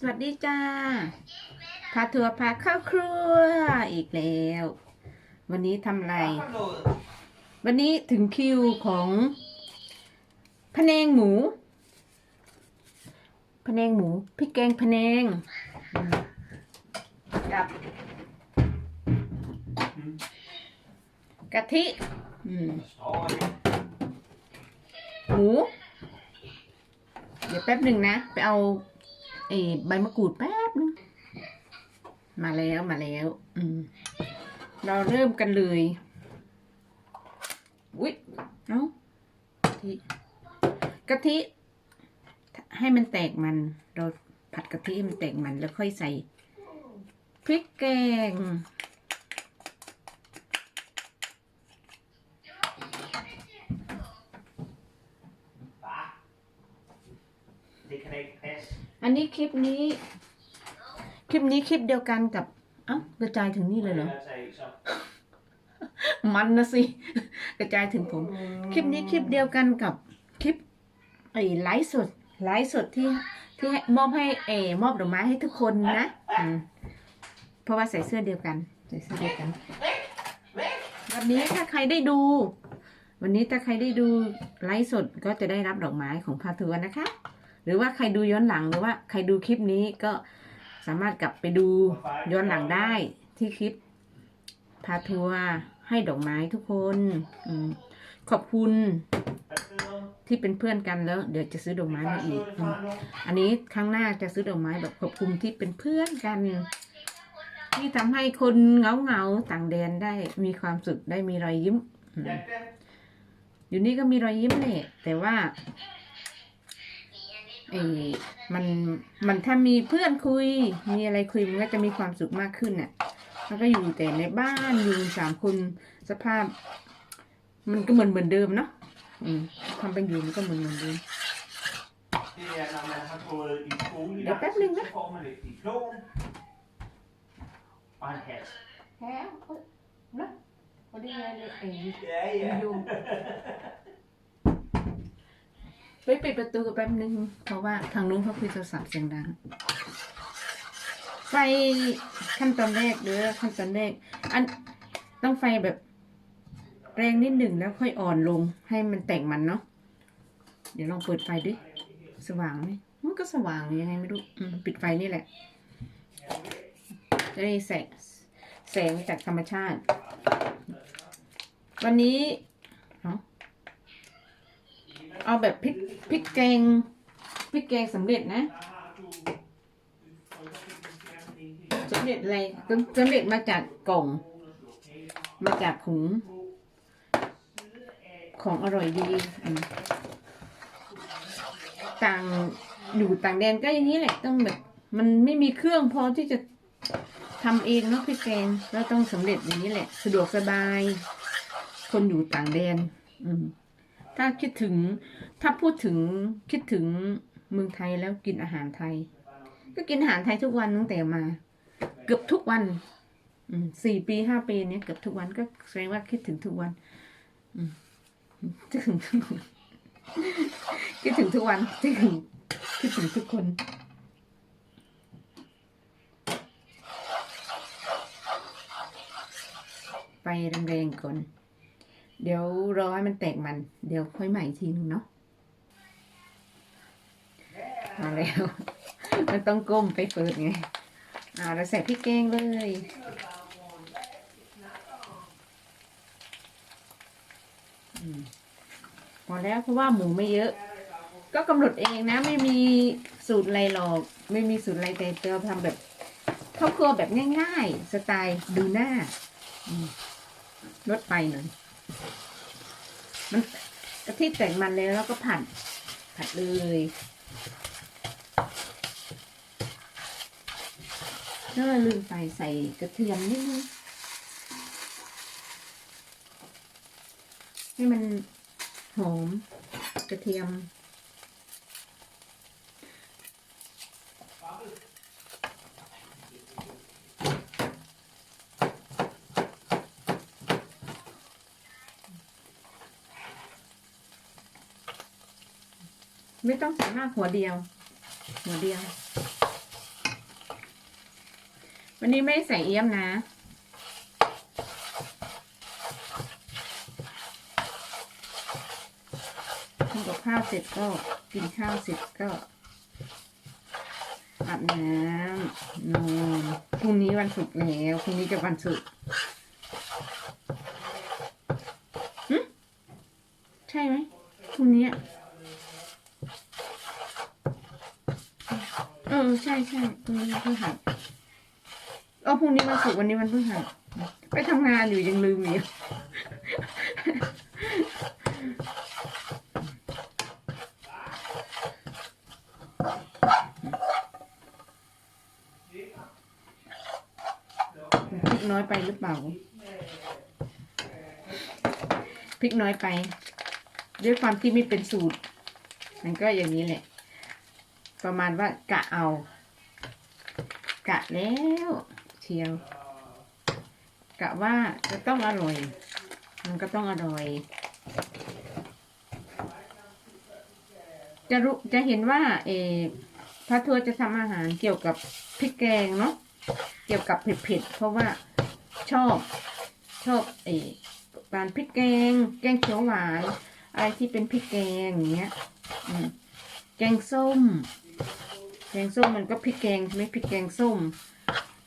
สวัสดีจ้า พาทัวร์พาเข้าครัวอีกแล้ว วันนี้ทำอะไร วันนี้ถึงคิวของพะแนงหมูพะแนงหมูพริกแกงพะแนงกับกะทิหมู เดี๋ยวแป๊บหนึ่งนะ ไปเอา เอใบมะกรูดแป๊บนึงมาแล้วมาแล้ว อืม เราเริ่มกันเลยอุ๊ยเอ้ากะทิกะทิ ให้มันแตกมัน เราผัดกะทิให้มันแตกมันแล้วค่อยใส่พริกแกง อันนี้คลิปนี้ คลิปนี้คลิปเดียวกันกับเอ้ากระจายถึงนี่เลยเหรอ Altså, ikke så. มันนะสิ กระจายถึงผม คลิปนี้คลิปเดียวกันกับคลิปไอ้ไลฟ์สดไลฟ์สดที่ที่ให้มอบให้เออมอบดอกไม้ให้ทุกคนนะอืมเพราะว่าใส่เสื้อเดียวกัน ใส่เสื้อเดียวกัน วันนี้ถ้าใครได้ดู วันนี้ถ้าใครได้ดูไลฟ์สดก็จะได้รับดอกไม้ของพาทัวร์นะคะห รือว่าใครดูย้อนหลังหรือว่าใครดูคลิปนี้ก็สามารถกลับไปดูย้อนหลังได้ที่คลิปพาทัวร์ให้ดอกไม้ทุกคนอมขอบคุณ Hvad hedder det? ที่เป็นเพื่อนกันแล้ว เดี๋ยวจะซื้อดอกไม้ Far มาอีก stod det อืม fra nu. อันนี้ครั้งหน้าจะซื้อดอกไม้แบบขอบคุณที่เป็นเพื่อนกัน ที่ทำให้คนเหงาเหงาๆต่างแดนได้มีความสุขได้มีรอยยิ้มอืม Ja, den. อยู่นี่ก็มีรอยยิ้มแหละแต่ว่า เออมันมันถ้ามีเพื่อนคุย มีอะไรคุยมันก็จะมีความสุขมากขึ้นน่ะแล้วก็อยู่แต่ในบ้านอยู่สามคนสภาพ มันก็เหมือนเหมือนเดิมเนาะอืมความเป็นอยู่มันก็เหมือนเหมือนเดิม Det er, når man har gået i skole i Ja, lang hvad tid, bliver så får man et diplom og en hat. แพ้นะพอดีเลยไอ้ Ja, ja. Jo. ไปปิดประตูแป๊บนึง เพราะว่าทางนู้นเขาคุยโทรศัพท์เสียงดัง ไฟขั้นตอนแรกเด้อขั้นตอนแรก อันต้องไฟแบบ แรงนิดหนึ่งแล้วค่อยอ่อนลงให้มันแต่งมันเนาะเดี๋ยวลองเปิดไฟดิสว่างไหมมันก็สว่างยังไงไม่รู้ปิดไฟนี่แหละจะได้แสงแสงจากธรรมชาติ วันนี้ เอาแบบพริกพริกแกงพริกแกงสำเร็จนะสำเร็จอะไรสำเร็จมาจากกล่อง มาจากถุงของอร่อยดีต่างอยู่ต่างแดนก็อย่างนี้แหละต้องแบบ มันไม่มีเครื่องพอที่จะทำเองเนาะพี่แกงแล้วต้องสำเร็จอย่างนี้แหละ สะดวกสบาย คนอยู่ต่างแดน อืม ถ้าคิดถึงถ้าพูดถึงคิดถึงเมืองไทยแล้วกินอาหารไทย ก็กินอาหารไทยทุกวันตั้งแต่มา เกือบทุกวันสี่ปีห้าปีเนี้ยเกือบทุกวันก็แสดงว่าคิดถึงทุกวันคิดถึงทุกวันคิดถึงทุกวันคิดถึงคิดถึงทุกคนไฟแรงๆก่อน เดี๋ยวรอให้มันแตกมัน เดี๋ยวค่อยใหม่อีกทีนึงเนาะมาแล้ว มันต้องก้มไปเปิดไงอ่าเราใส่พริกแกงเลยอพอแล้วเพราะว่าหมูไม่เยอะ ก็กำหนดเองนะ ไม่มีสูตรอะไรหรอก ไม่มีสูตรอะไรแต่เราทำแบบครอบครัวแบบง่ายๆ สไตล์ดูหน้าลดไปหน่อย มันกะทิแต่งมันแล้วแล้วก็ผัดผัดเลยก็ลืมไปใส่กระเทียมนิดนึงให้มันหอมกระเทียม ไม่ต้องใส่มากหัวเดียว หัวเดียว วันนี้ไม่ใส่เอี้ยมนะ ทำกับข้าวเสร็จก็กินข้าวเสร็จก็อาบน้ำนอนพรุ่งนี้วันศุกร์แล้วพรุ่งนี้จะวันศุกร์หึใช่ไหมพรุ่งนี้อะเออใช่ใช่พรุ่งนี้วันพฤหัสเออพ รุ่งนี้วันศุกร์วันนี้วันพฤหัสไปทำงานอยู่ยังลืมอยู่พริกน้อยไปหรือเปล่าพริกน้อยไป ด้วยความที่ไม่เป็นสูตร มันก็อย่างนี้แหละ ประมาณว่ากะเอา กะแล้ว ชียวกะว่าจะต้องอร่อย มันก็ต้องอร่อย จะรู้จะเห็นว่าเออพระทัวจะทำอาหารเกี่ยวกับพริกแกงเนาะเกี่ยวกับเผ็ดๆเพราะว่าชอบชอบเออการพริกแกง แกงเขียวหวานอะไรที่เป็นพริกแกงอย่างเงี้ยแกงส้ม แกงส้มมันก็พริกแกงใช่ไหมพริกแกงส้ม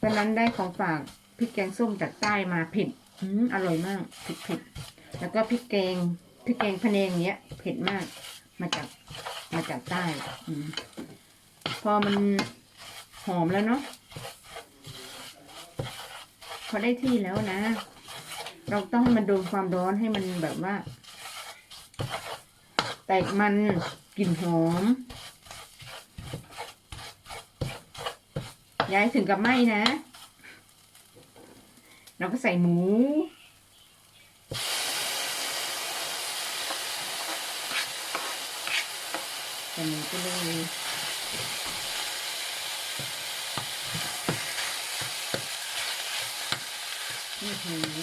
ตอนนั้นได้ของฝากพริกแกงส้มจากใต้มาเผ็ดอืมอร่อยมากเผ็ดเผ็ดแล้วก็พริกแกงพริกแกงพะแนงเนี้ยเผ็ดมาก มาจากมาจากใต้อืมพอมันหอมแล้วเนาะพอได้ที่แล้วนะ เราต้องมันโดนความร้อนให้มันแบบว่า แตกมันกลิ่นหอม ย้ายถึงกับไหมนะ เราก็ใส่หมู ใส่หมูไปเลยอื้อหือ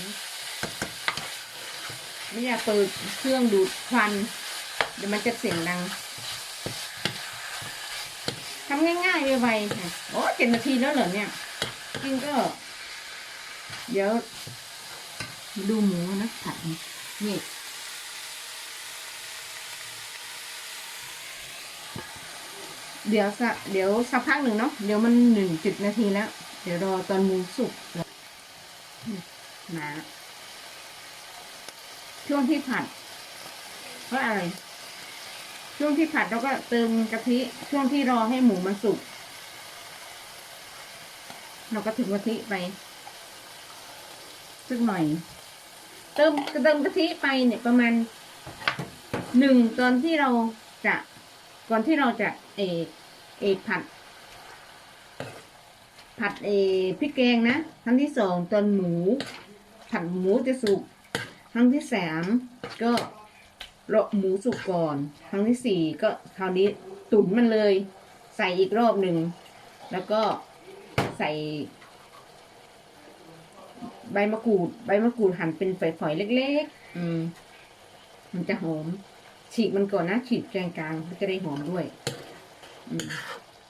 ไม่อยากเปิดเครื่องดูดควัน เดี๋ยวมันจะเสียงดังำง่ายๆไวๆค่ะโอ้เจ็ดนาทีแล้วเหรอเนี่ยจริงก็ เดี๋ยว ดูหมูนะผัดนี่เดี๋ยวสักเดี๋ยวสักพักหนึ่งเนาะเดี๋ยวมันหนึ่งจุดนาทีแล้ว เดี๋ยวรอตอนหมูสุกนะช่วงที่ผัดเพราะอะไร ช่วงที่ผัดเราก็เติมกะทิ ช่วงที่รอให้หมูมันสุก เราก็ถึงกะทิไปสักหน่อย เติมเติมกะทิไปเนี่ยประมาณหนึ่งตอนที่เราจะก่อนที่เราจะเออเอผัด ผัดเออพริกแกงนะครั้งที่สองตอนหมู ผัดหมูจะสุกครั้งที่สามก็ รอหมูสุกก่อน ครั้งที่สี่ก็คราวนี้ตุ๋นมันเลย ใส่อีกรอบหนึ่ง แล้วก็ใส่ ใบมะกรูด ใบมะกรูดหั่นเป็นฝอยๆเล็ก ๆ อืม มันจะหอม ฉีกมันก่อนนะ ฉีกแกงกลางมันจะได้หอมด้วย อืม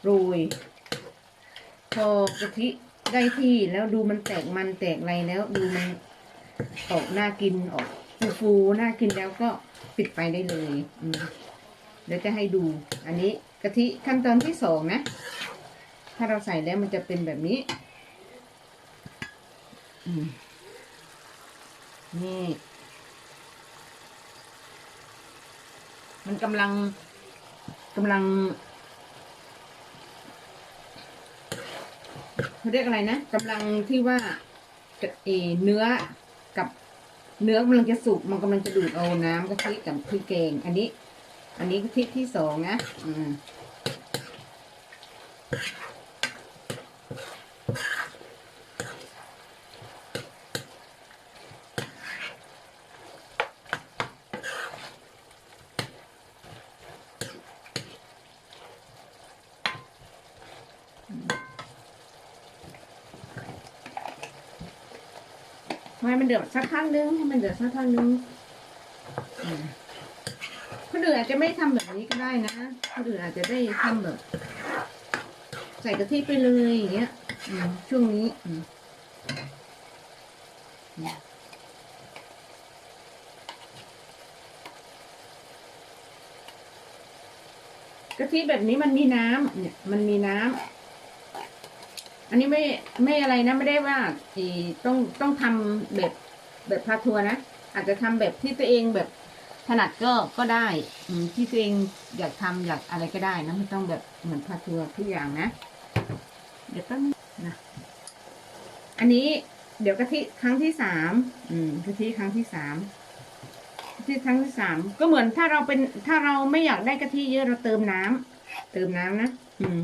โรยพอกะทิได้ที่แล้วดูมันแตกมันแตกอะไรแล้ว ดูมันออกน่ากินออก ฟูฟูๆน่ากินแล้วก็ปิดไฟได้เลยเดี๋ยวจะให้ดู อันนี้กะทิขั้นตอนที่สองนะ ถ้าเราใส่แล้วมันจะเป็นแบบนี้นี่ มันกำลังกำลังเขาเรียกอะไรนะกำลังที่ว่าเอเนื้อ เนื้อกำลังจะสุกมันกำลังจะดูดเอาน้ำกะทิกับพริกแกง อันนี้ อันนี้กะทิที่สองนะ อืม ให้มันเดือดสักพักนึงให้มันเดือดสักพักนึงคนอื่นอาจจะไม่ทำแบบนี้ก็ได้นะคนอื่นอาจจะได้ทำแบบ ใส่กะทิไปเลยอย่างเงี้ยช่วงนี้อืมกะทิแบบนี้มันมีน้ำเนี่ย มันมีน้ำ อันนี้ไม่ไม่อะไรนะไม่ได้ว่าอีต้องต้องทำแบบแบบพาทัวร์นะอาจจะทำแบบที่ตัวเองแบบถนัดก็ก็ได้ อืมที่ตัวเองอยากทำอยากอะไรก็ได้นะไม่ต้องแบบเหมือนพาทัวร์ทุกอย่างนะ เดี๋ยวแป๊บนึงนะอันนี้เดี๋ยวกะทิครั้งที่สามอืมกะทิครั้งที่สามกะทิครั้งที่สามก็เหมือนถ้าเราเป็นถ้าเราไม่อยากได้กะทิเยอะเราเติมน้ำเติมน้ำนะอืม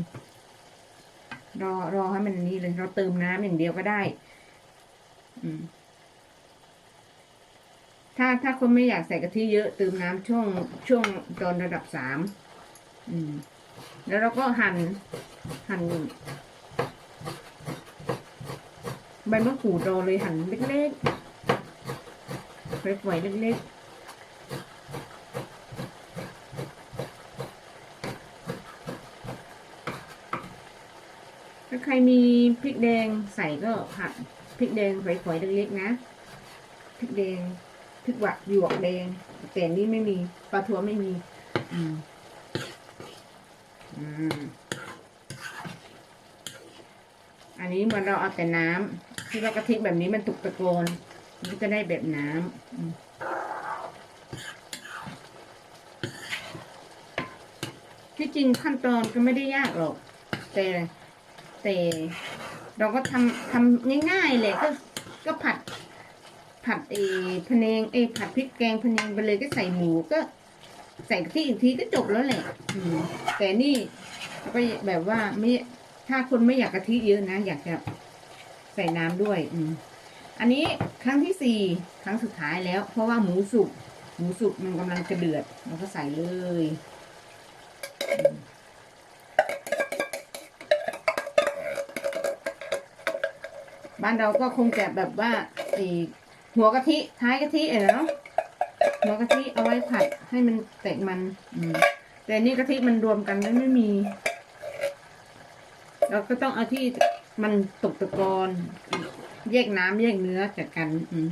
รอรอให้มันนี่เลยเราเติมน้ำอย่างเดียวก็ได้ อืม ถ้าถ้าคนไม่อยากใส่กะทิเยอะเติมน้ำช่วงช่วงตอนระดับสามอืม แล้วเราก็หั่นหั่นใบมะกรูดรอเลยหั่นเล็กๆฝอยๆเล็กๆ ใครมีพริกแดงใส่ก็ผัดพริกแดงฝอยๆเล็กๆนะพริกแดงพริกหวักหยวกแดง แต่นี่ไม่มีปลาทัวไม่มี อืมอืมอันนี้มันเราเอาแต่น้ำที่ว่ากะทิแบบนี้มันตุกตะโกนมันจะได้แบบน้ำที่จริงขั้นตอนก็ไม่ได้ยากหรอก แต่ แต่เราก็ทำทำง่ายๆเลยก็ก็ผัด ผัดเอพะแนงเอผัดพริกแกงพะแนงไปเลยก็ใส่หมูก็ใส่กะทิอีกทีก็จบแล้วแหละแต่นี่ก็แบบว่าไม่ถ้าคนไม่อยากกะทิเยอะนะ อยากจะใส่น้ำด้วย อืมอันนี้ครั้งที่สี่ครั้งสุดท้ายแล้ว เพราะว่าหมูสุกหมูสุกมันกำลังจะเดือดเราก็ใส่เลย บ้านเราก็คงจะแบบว่าไอหัวกะทิท้ายกะทิเออเนาะหัวกะทิเอาไว้ผัดให้มันแตกมันอืมแต่นี่กะทิมันรวมกันแล้วไม่มี เราก็ต้องเอาที่มันตกตะกอนแยกน้ำแยกเนื้อจากกัน อืม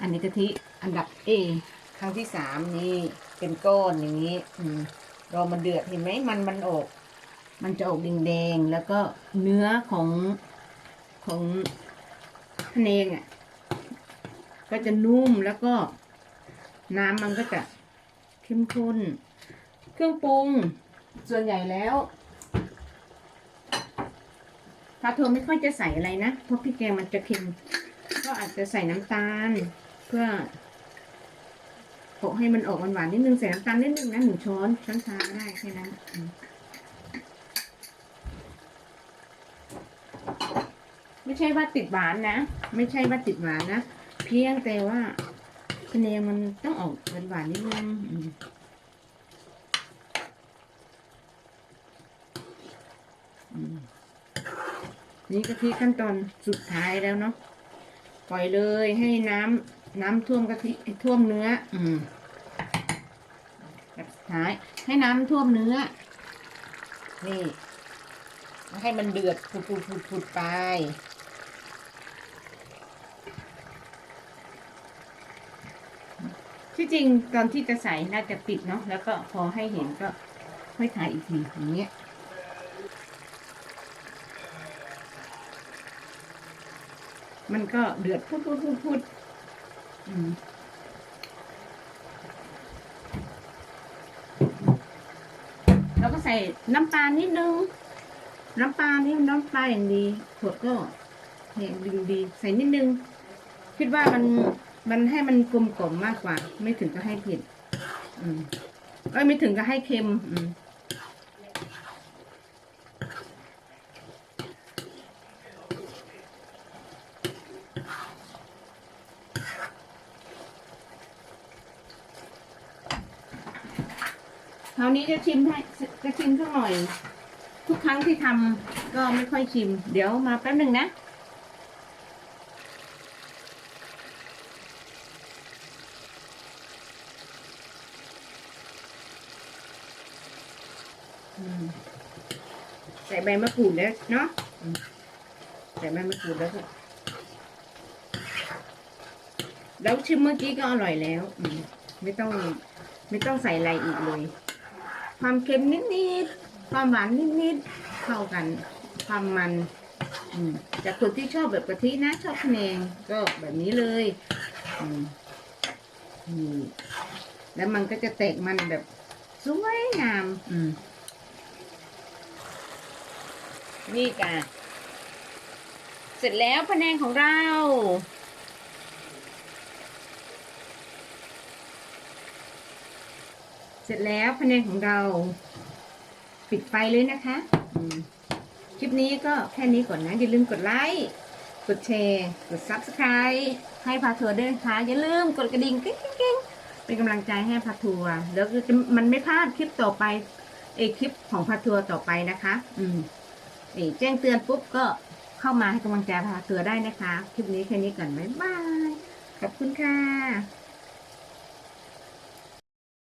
อันนี้กะทิอันดับเอครั้งที่สามนี่เป็นก้อนอย่างนี้ อืมรอมันเดือดเห็นไหมมันมันออก มันจะออกแดงๆ แล้วก็เนื้อของของพะเนงอะ ก็จะนุ่มแล้วก็น้ำมันก็จะเข้มข้น เครื่องปรุงส่วนใหญ่แล้วปลาทูไม่ค่อยจะใส่อะไรนะ เพราะพริกแกงมันจะเค็ม ก็อาจจะใส่น้ำตาล เพื่อโปะให้มันออกหวานๆนิดนึงใส่น้ำตาลนิดนึงนะหนึ่งช้อนช้อนชาก็ได้แค่นั้นอืม ไม่ใช่ว่าติดหวานนะ ไม่ใช่ว่าติดหวานนะ เพียงแต่ว่าคะแนนมันต้องออกหวานๆนิดนึงนี่กะทิขั้นตอนสุดท้ายแล้วเนาะปล่อยเลยให้น้ำน้ำท่วมกะทิท่วมเนื้อ อืมแบบสุดท้ายให้น้ำท่วมเนื้อนี่ ให้มันเดือดปุดปุดปุดปุดไป ที่จริงตอนที่จะใส่น่าจะปิดเนาะแล้วก็พอให้เห็นก็ค่อยถ่ายอีกทีอย่างเงี้ยมันก็เดือดพุดพุดพุดพุดอืมแล้วก็ใส่น้ำปลนิดนึง น้ำปลานี่น้ำปลาอย่างดีขวดก็อย่างดีดีใส่นิดนึง คิดว่ามันมันให้มันกลมกล่อมมากกว่า ไม่ถึงก็ให้เผ็ดอืมเอ้ยไม่ถึงก็ให้เค็ม อืมคราวนี้จะชิมให้จะชิมสักหน่อย ทุกครั้งที่ทำก็ไม่ค่อยชิม เดี๋ยวมาแป๊บหนึ่งนะใส่ใบมะกรูดแล้วเนาะใส่ใบมะกรูดแล้วก็แล้วชิมเมื่อกี้ก็อร่อยแล้วไม่ต้องไม่ต้องใส่อะไรอีกเลย ความเค็มนิดๆ ความหวานนิดๆเข้ากัน ความมันจากคนที่ชอบแบบกะทินะชอบพะแนงก็แบบนี้เลยนี่แล้วมันก็จะแตกมันแบบสวยงามนี่กะเสร็จแล้วพะแนงของเราเสร็จแล้วพะแนงของเรา ปิดไฟเลยนะคะคลิปนี้ก็แค่นี้ก่อนนะ อย่าลืมกดไลค์ กดแชร์ กด Subscribe ให้พาทัวร์ด้วยนะคะ อย่าลืมกดกระดิ่งกิ๊งกิ๊งเป็นกำลังใจให้พาทัวร์แล้วมันไม่พลาดคลิปต่อไปเอคลิปของพาทัวร์ต่อไปนะคะ อืมนี่แจ้งเตือนปุ๊บก็เข้ามาให้กำลังใจพาทัวร์ได้นะคะ คลิปนี้แค่นี้ก่อน บ๊ายบาย ขอบคุณค่ะ